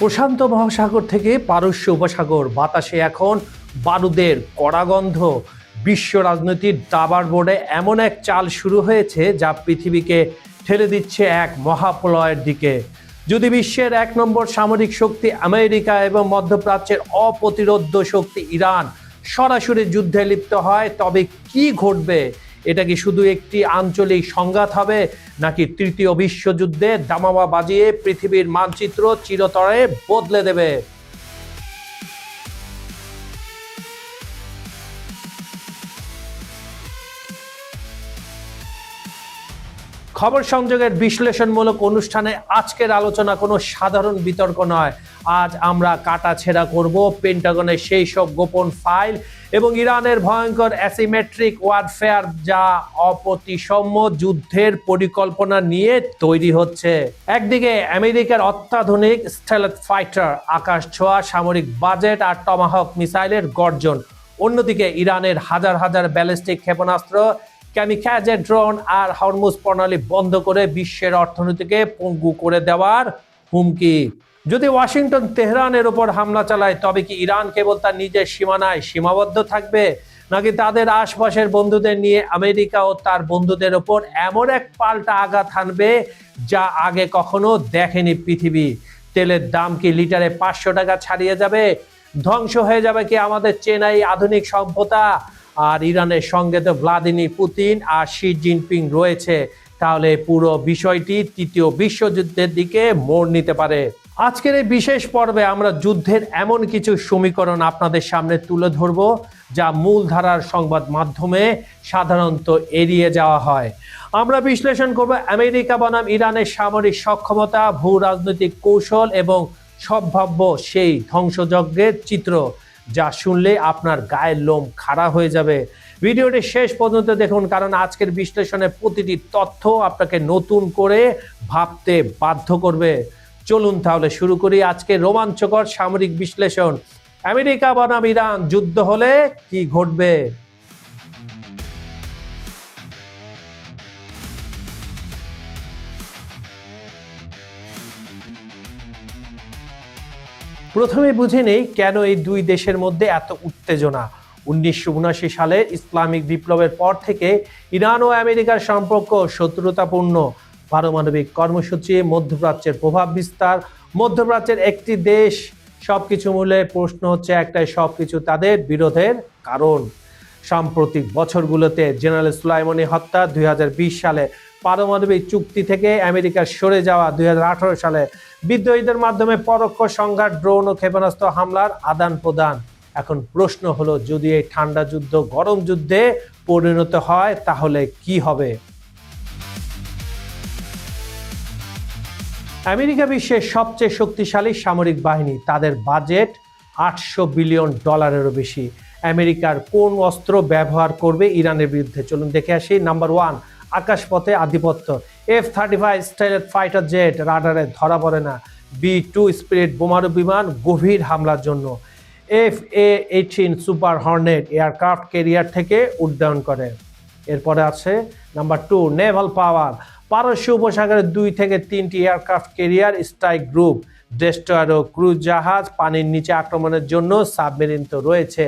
প্রশান্ত মহাসাগর থেকে পারস্য উপসাগর বাতাসে এখন বারুদের কড়াগন্ধ বিশ্ব রাজনীতির দাবার বোর্ডে এমন এক চাল শুরু হয়েছে যা পৃথিবীকে ঠেলে দিচ্ছে এক মহাপ্রলয়ের দিকে। যদি বিশ্বের এক নম্বর সামরিক শক্তি আমেরিকা এবং মধ্যপ্রাচ্যের অপ্রতিরোধ্য শক্তি ইরান সরাসরি যুদ্ধে লিপ্ত হয়, তবে কি ঘটবে? এটা কি শুধু একটি আঞ্চলিক সংঘাত হবে, নাকি তৃতীয় বিশ্বযুদ্ধে দামামা বাজিয়ে পৃথিবীর মানচিত্র চিরতরে বদলে দেবে? খবর সংযোগের বিশ্লেষণমূলক অনুষ্ঠানে আজকের আলোচনা কোনো সাধারণ বিতর্ক নয়। আজ আমরা কাটা ছেঁড়া করব পেন্টাগনের সেই সব গোপন ফাইল এবং ইরানের ভয়ঙ্কর অ্যাসিমেট্রিক ওয়ারফেয়ার যা অপ্রতিসম্য যুদ্ধের পরিকল্পনা নিয়ে তৈরি হচ্ছে। একদিকে আমেরিকার অত্যাধুনিক স্টেলেথ ফাইটার, আকাশ ছোঁয়া, সামরিক বাজেট আর টমাহক মিসাইলের গর্জন। অন্যদিকে ইরানের হাজার হাজার ব্যালিস্টিক ক্ষেপণাস্ত্র ক্যামিক্যাজের ড্রোন আর হরমুজ প্রণালী বন্ধ করে বিশ্বের অর্থনীতিকে পঙ্গু করে দেওয়ার হুমকি। যদি ওয়াশিংটন, তেহরানের ওপর হামলা চালায়, তবে কি ইরান কেবল তার নিজের সীমানায় সীমাবদ্ধ থাকবে? নাকি তাদের আশপাশের বন্ধুদের নিয়ে আমেরিকা ও তার বন্ধুদের ওপর এমন এক পাল্টা আঘাত হানবে যা আগে কখনো দেখেনি পৃথিবী? তেলের দাম কি লিটারে পাঁচশো টাকা ছাড়িয়ে যাবে? ধ্বংস হয়ে যাবে কি আমাদের চেনাই আধুনিক সভ্যতা আর ইরানের সঙ্গে তো ভ্লাদিমির পুতিন আর শি জিনপিং রয়েছে। তাহলে পুরো বিষয়টি তৃতীয় বিশ্বযুদ্ধের দিকে মোড় নিতে পারে। আজকের এই বিশেষ পর্বে আমরা যুদ্ধের এমন কিছু সমীকরণ আপনাদের সামনে তুলে ধরব, যা মূলধারার সংবাদ মাধ্যমে সাধারণত এড়িয়ে যাওয়া হয়। আমরা বিশ্লেষণ করব আমেরিকা বনাম ইরানের সামরিক সক্ষমতা ভূ রাজনৈতিক কৌশল এবং সম্ভাব্য সেই ধ্বংসযজ্ঞের চিত্র। যা শুনলে আপনার গায়ের লোম খাড়া হয়ে যাবে। ভিডিওটি শেষ পর্যন্ত দেখুন, কারণ আজকের বিশ্লেষণে প্রতিটি তথ্য আপনাকে নতুন করে ভাবতে বাধ্য করবে। চলুন তাহলে শুরু করি আজকে রোমাঞ্চকর সামরিক বিশ্লেষণ। আমেরিকা বনাম ইরান, যুদ্ধ হলে কি ঘটবে? প্রথমে বুঝে নেই কেন এই দুই দেশের মধ্যে এত উত্তেজনা। উনিশশো উনাশি সালে ইসলামিক বিপ্লবের পর থেকে ইরান ও আমেরিকার সম্পর্ক শত্রুতাপূর্ণ। পারমাণবিক কর্মসূচি, মধ্যপ্রাচ্যের প্রভাব বিস্তার, মধ্যপ্রাচ্যের একটি দেশ, সবকিছু মূলে প্রশ্ন হচ্ছে একটাই, সবকিছু তাদের বিরোধের কারণ। সাম্প্রতিক বছরগুলোতে জেনারেল সুলাইমনি হত্যা, দুই হাজার বিশ সালে পারমাণবিক চুক্তি থেকে আমেরিকার সরে যাওয়া দু হাজার আঠারো সালে বিদ্রোহীদের মাধ্যমে পরোক্ষ সংঘাত, ড্রোন ও ক্ষেপণাস্ত্র হামলার আদান প্রদান। এখন প্রশ্ন হলো, যদি এই ঠান্ডা যুদ্ধ গরম যুদ্ধে পরিণত হয়, তাহলে কি হবে? আমেরিকা বিশ্বের সবচেয়ে শক্তিশালী সামরিক বাহিনী, তাদের বাজেট আটশো বিলিয়ন ডলারেরও বেশি। আমেরিকার কোন অস্ত্র ব্যবহার করবে ইরানের বিরুদ্ধে? চলুন দেখে আসি। নাম্বার ওয়ান, আকাশপথে আধিপত্য। এফ থার্টি ফাইভ স্টাইলের ফাইটার জেট রাডারে ধরা পড়ে না। বি টু স্পিরিট বোমারু বিমান গভীর হামলার জন্য। F A eighteen super hornet aircraft carrier থেকে উড্ডয়ন করে। এরপরে আছে নাম্বার টু, নেভাল পাওয়ার। পারস্য উপসাগরের দুই থেকে তিনটি aircraft carrier strike group. Destroyer ও ক্রুজ জাহাজ পানির নিচে আক্রমণের জন্য সাবমেরিন তো রয়েছে।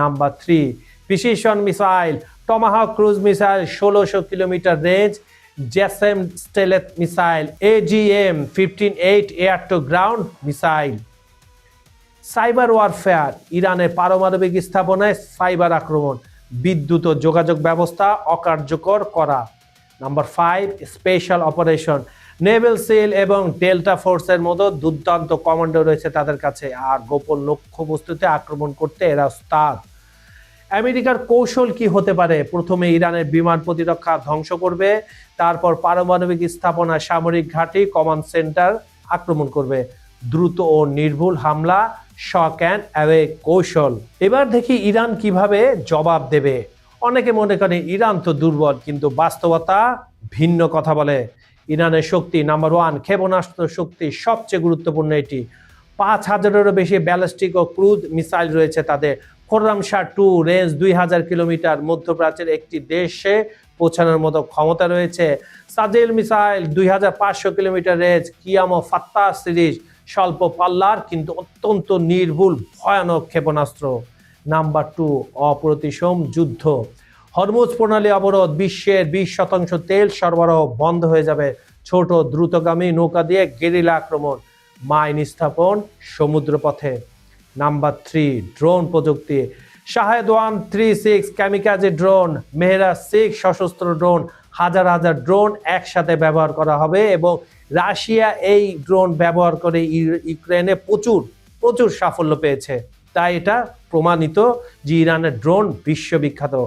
Number three, precision missile Tomahawk cruise missile, ষোলোশো kilometre range JASSM stealth missile AGM fifteen eight air to ground missile. Cyber warfare ইরানের পারমাণবিক স্থাপনায় সাইবার আক্রমণ, বিদ্যুৎ ও যোগাযোগ ব্যবস্থা অকার্যকর করা। Number five special operation naval SEAL এবং ডেল্টা ফোর্সের মতো দুর্দান্ত কমান্ডো রয়েছে তাদের কাছে। আর গোপন লক্ষ্যবস্তুতে আক্রমণ করতে এরা উস্তাদ। আমেরিকার কৌশল কি হতে পারে? প্রথমে ইরানের বিমান প্রতিরক্ষা ধ্বংস করবে, তারপর পারমাণবিক স্থাপনা সামরিক ঘাঁটি কমান্ড সেন্টার আক্রমণ করবে। দ্রুত ও নির্ভুল হামলা, শক অ্যান্ড অ্যাওয়ে কৌশল। এবার দেখি ইরান কীভাবে জবাব দেবে। অনেকে মনে করে ইরান তো দুর্বল, কিন্তু বাস্তবতা ভিন্ন কথা বলে। ইরানের শক্তি নাম্বার ওয়ান, ক্ষেপণাস্ত্র শক্তি সবচেয়ে গুরুত্বপূর্ণ এটি। পাঁচ হাজারেরও বেশি ব্যালিস্টিক ও ক্রুজ মিসাইল রয়েছে তাদের। খোররামশাহ টু রেঞ্জ দুই হাজার কিলোমিটার মধ্যপ্রাচ্যের একটি দেশে পৌঁছানোর মতো ক্ষমতা রয়েছে। সাজেল মিসাইল দুই হাজার পাঁচশো কিলোমিটার রেঞ্জ কিয়ামো ফাত্তা সিরিজ স্বল্প পাল্লার কিন্তু অত্যন্ত নির্ভুল, ভয়ানক ক্ষেপণাস্ত্র। নাম্বার টু, অপ্রতিসম যুদ্ধ। হরমুজ প্রণালী অবরোধ, বিশ্বের বিশ শতাংশ তেল সরবরাহ বন্ধ হয়ে যাবে। ছোট দ্রুতগামী নৌকা দিয়ে গেরিলা আক্রমণ, মাইন স্থাপন সমুদ্রপথে। নাম্বার থ্রি, ড্রোন প্রযুক্তি। Shahed one three six kamikaze drone, Mehra six সশস্ত্র ড্রোন, হাজার হাজার ড্রোন একসাথে ব্যবহার করা হবে এবং রাশিয়া এই ড্রোন ব্যবহার করে ইউ- ইউক্রেনে প্রচুর প্রচুর সাফল্য পেয়েছে। তাই এটা প্রমাণিত যে ইরানের ড্রোন বিশ্ববিখ্যাত।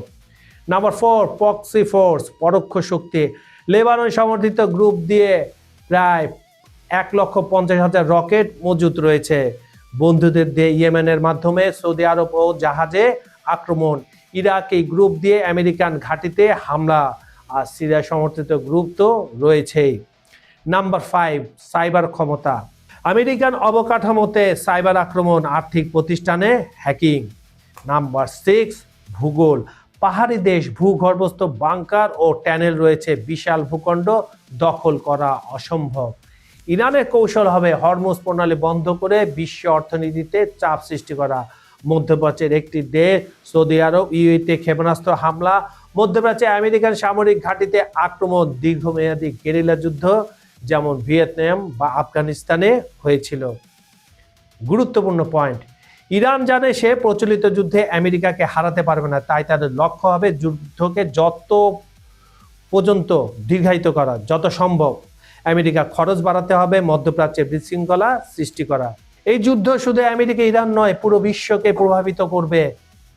নাম্বার ফোর পক্সি ফোর্স পরোক্ষ শক্তি। লেবানন সমর্থিত গ্রুপ দিয়ে প্রায় এক লক্ষ পঞ্চাশ হাজার রকেট মজুত রয়েছে। বন্ধুদের দিয়ে ইয়েমেনের মাধ্যমে সৌদি আরব ও জাহাজে আক্রমণ। ইরাক এই গ্রুপ দিয়ে আমেরিকান ঘাঁটিতে হামলা। আর সিরিয়া সমর্থিত গ্রুপ তো রয়েছেই। নাম্বার ফাইভ সাইবার ক্ষমতা। আমেরিকান অবকাঠামোতে সাইবার আক্রমণ, আর্থিক প্রতিষ্ঠানে হ্যাকিং নাম্বার সিক্স ভূগোল। পাহাড়ি দেশ, ভূগর্ভস্থ বাংকার ও ট্যানেল রয়েছে বিশাল ভূখণ্ড দখল করা অসম্ভব। ইরানের কৌশল হবে হরমোজ প্রণালী বন্ধ করে বিশ্ব অর্থনীতিতে চাপ সৃষ্টি করা। মধ্যপ্রাচ্যের একটি দেশ, সৌদি আরব ইউএতে ক্ষেপণাস্ত্র হামলা, মধ্যপ্রাচ্যে আমেরিকান সামরিক ঘাঁটিতে আক্রমণ, দীর্ঘমেয়াদী গেরিলা যুদ্ধ, যেমন ভিয়েতনাম বা আফগানিস্তানে হয়েছিল। গুরুত্বপূর্ণ পয়েন্ট ইরান জানে সে প্রচলিত যুদ্ধে আমেরিকাকে হারাতে পারবে না, তাই তাদের লক্ষ্য হবে যুদ্ধকে যত পর্যন্ত দীর্ঘায়িত করা, যত সম্ভব। আমেরিকা খরচ বাড়াতে হবে, মধ্যপ্রাচ্যে বিশৃঙ্খলা সৃষ্টি করা। এই যুদ্ধ শুধু আমেরিকা, ইরান নয়, পুরো বিশ্বকে প্রভাবিত করবে।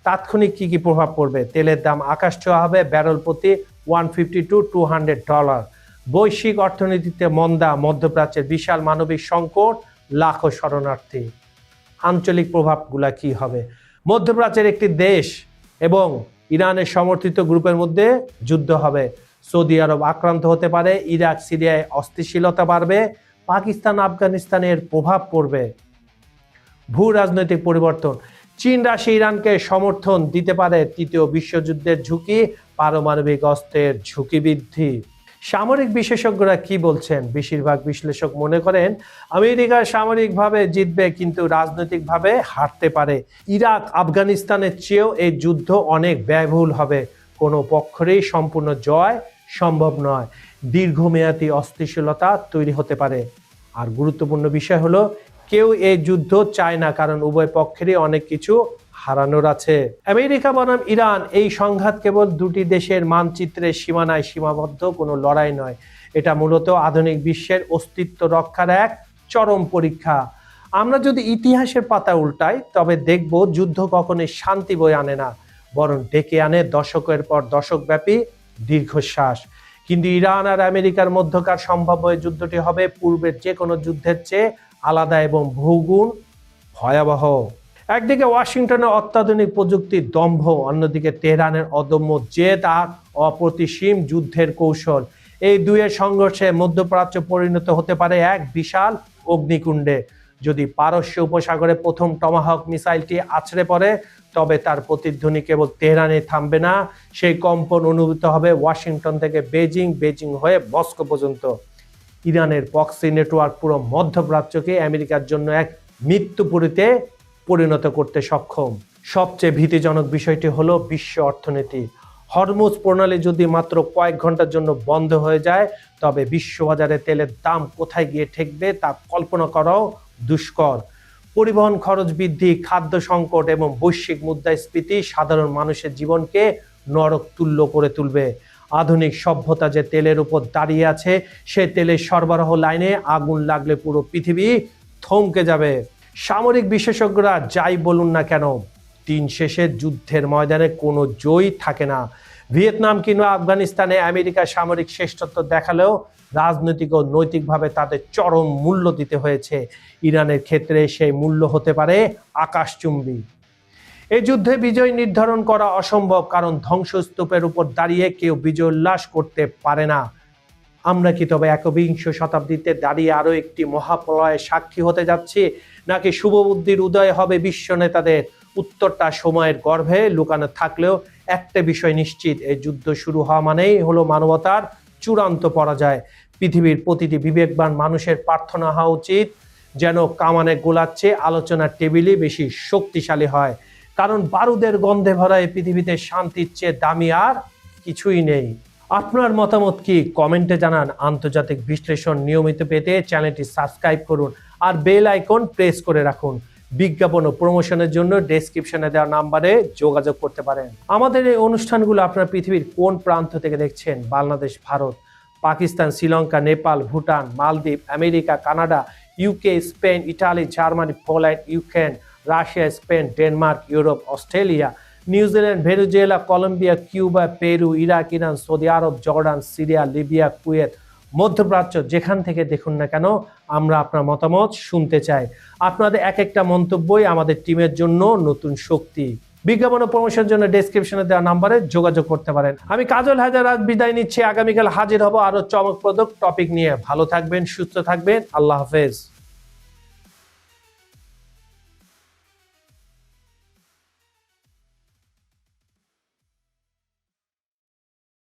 তাৎক্ষণিক কি কি প্রভাব পড়বে? তেলের দাম আকাশ ছোঁয়া হবে, ব্যারেল প্রতি one fifty two two hundred dollar. বৈশ্বিক অর্থনীতিতে মন্দা, মধ্যপ্রাচ্যের বিশাল মানবিক সংকট, লাখো শরণার্থী। আঞ্চলিক প্রভাবগুলা কি হবে? মধ্যপ্রাচ্যের একটি দেশ এবং ইরানের সমর্থিত গ্রুপের মধ্যে যুদ্ধ হবে। সৌদি আরব আক্রান্ত হতে পারে, ইরাক, সিরিয়ায় অস্থিতিশীলতা বাড়বে, পাকিস্তান, আফগানিস্তানের প্রভাব পড়বে। ভূ রাজনৈতিক পরিবর্তন। চীন, রাশিয়া, ইরানকে সমর্থন দিতে পারে তৃতীয় বিশ্বযুদ্ধের ঝুঁকি, পারমাণবিক অস্ত্রের ঝুঁকি বৃদ্ধি সামরিক বিশেষজ্ঞরা কি বলছেন? বেশিরভাগ বিশ্লেষক মনে করেন, আমেরিকা সামরিকভাবে জিতবে কিন্তু রাজনৈতিকভাবে হারতে পারে। ইরাক, আফগানিস্তানের চেয়েও এই যুদ্ধ অনেক ব্যয়বহুল হবে। কোনো পক্ষেরই সম্পূর্ণ জয় সম্ভব নয়। দীর্ঘমেয়াদী অস্থিতিশীলতা তৈরি হতে পারে। আর গুরুত্বপূর্ণ বিষয় হলো, কেউ এই যুদ্ধ চায় না, কারণ উভয় পক্ষেরই অনেক কিছু হারানোর আছে। আমেরিকা, বনাম ইরান, এই সংঘাত কেবল দুটি দেশের মানচিত্রের সীমানায় সীমাবদ্ধ, কোনো লড়াই নয়। এটা মূলত আধুনিক বিশ্বের অস্তিত্ব রক্ষার এক চরম পরীক্ষা। আমরা যদি ইতিহাসের পাতা উল্টাই, তবে দেখব যুদ্ধ কখনোই শান্তি বয়ে আনে না, বরং ডেকে আনে দশকের পর দশকব্যাপী দীর্ঘশ্বাস। কিন্তু ইরান আর আমেরিকার মধ্যকার সম্ভাব্য যুদ্ধটি হবে পূর্বের যে কোনো যুদ্ধের চেয়ে আলাদা এবং বহুগুণ ভয়াবহ। একদিকে অত্যাধুনিক প্রযুক্তির দম্ভ, অন্যদিকে তেহরানের অদম্য জেদ আর অপ্রতিসীম যুদ্ধের কৌশল। এই দুয়ের সংঘর্ষে মধ্যপ্রাচ্য পরিণত হতে পারে এক বিশাল অগ্নিকুণ্ডে। যদি পারস্য উপসাগরে প্রথম টমাহক মিসাইলটি আছড়ে পড়ে, তবে তার প্রতিধ্বনি কেবল তেহরানে থামবে না, সেই কম্পন অনুভূত হবে ওয়াশিংটন থেকে বেজিং বেজিং হয়ে মস্কো পর্যন্ত। ইরানের পক্সি নেটওয়ার্ক পুরো মধ্যপ্রাচ্যকে আমেরিকার জন্য এক মৃত্যুপুরীতে পরিণত করতে সক্ষম। সবচেয়ে ভীতিজনক বিষয়টি হলো বিশ্ব অর্থনীতি। হরমুজ প্রণালী যদি মাত্র কয়েক ঘণ্টার জন্য বন্ধ হয়ে যায়, তবে বিশ্ববাজারে তেলের দাম কোথায় গিয়ে ঠেকবে তা কল্পনা করাও দুষ্কর। পরিবহন খরচ বৃদ্ধি, খাদ্য সংকট এবং বৈশ্বিক মুদ্রাস্ফীতি সাধারণ মানুষের জীবনকে নরক তুল্য করে তুলবে। আধুনিক সভ্যতা যে তেলের উপর দাঁড়িয়ে আছে, সে তেলের সরবরাহ লাইনে আগুন লাগলে পুরো পৃথিবী থমকে যাবে। সামরিক বিশেষজ্ঞরা যাই বলুন না কেন, দিন শেষে যুদ্ধের ময়দানে কোনো জয় থাকে না। ভিয়েতনাম কিংবা আফগানিস্তানে আমেরিকা সামরিক শ্রেষ্ঠত্ব দেখালেও রাজনৈতিক ও নৈতিকভাবে তাদের চরম মূল্য দিতে হয়েছে। ইরানের ক্ষেত্রে সেই মূল্য হতে পারে আকাশচুম্বী। এই যুদ্ধে বিজয় নির্ধারণ করা অসম্ভব, কারণ ধ্বংসস্তূপের উপর দাঁড়িয়ে কেউ বিজয় উল্লাস করতে পারে না। আমরা কি তবে একবিংশ শতাব্দীতে দাঁড়িয়ে আরও একটি মহাপ্রলয়ের সাক্ষী হতে যাচ্ছি? নাকি শুভবুদ্ধির উদয় হবে বিশ্ব নেতাদের? উত্তরটা সময়ের গর্ভে লুকানো থাকলেও একটা বিষয় নিশ্চিত, এই যুদ্ধ শুরু হওয়া মানেই হলো মানবতার চূড়ান্ত পরাজয়। পৃথিবীর প্রতিটি বিবেকবান মানুষের প্রার্থনা হওয়া উচিত যেন কামানে গোলাচ্ছে, আলোচনার টেবিলই বেশি শক্তিশালী হয়। কারণ বারুদের গন্ধে ভরা এই পৃথিবীতে শান্তির চেয়ে দামি আর কিছুই নেই। আপনার মতামত কি? কমেন্টে জানান। আন্তর্জাতিক বিশ্লেষণ নিয়মিত পেতে চ্যানেলটি সাবস্ক্রাইব করুন। আর বেল আইকন প্রেস করে রাখুন। বিজ্ঞাপন ও প্রমোশনের জন্য ডেসক্রিপশনে দেওয়া নাম্বারে যোগাযোগ করতে পারেন। আমাদের এই অনুষ্ঠানগুলো আপনার পৃথিবীর কোন প্রান্ত থেকে দেখছেন? বাংলাদেশ, ভারত, পাকিস্তান, শ্রীলঙ্কা, নেপাল, ভুটান, মালদ্বীপ, America, Canada, UK, Spain, Italy, Germany, Poland, Ukraine, Russia, Spain, Denmark, Europe, Australia New Zealand Venezuela, Colombia, Cuba, Peru, Iraq, Iran, Saudi Arab, Jordan, Syria, Libya, Kuwait মধ্যপ্রাচ্য যেখান থেকে দেখুন না কেন, আমরা আপনার মতামত শুনতে চাই। আপনাদের এক একটা মন্তব্যই আমাদের টিমের জন্য নতুন শক্তি। বিজ্ঞাপন ও প্রমোশনের জন্য ডেসক্রিপশনে দেওয়া নাম্বারে যোগাযোগ করতে পারেন। আমি কাজল হাজার আজ বিদায় নিচ্ছি। আগামীকাল হাজির হব আরও চমকপ্রদক টপিক নিয়ে। ভালো থাকবেন, সুস্থ থাকবেন। আল্লাহ হাফেজ।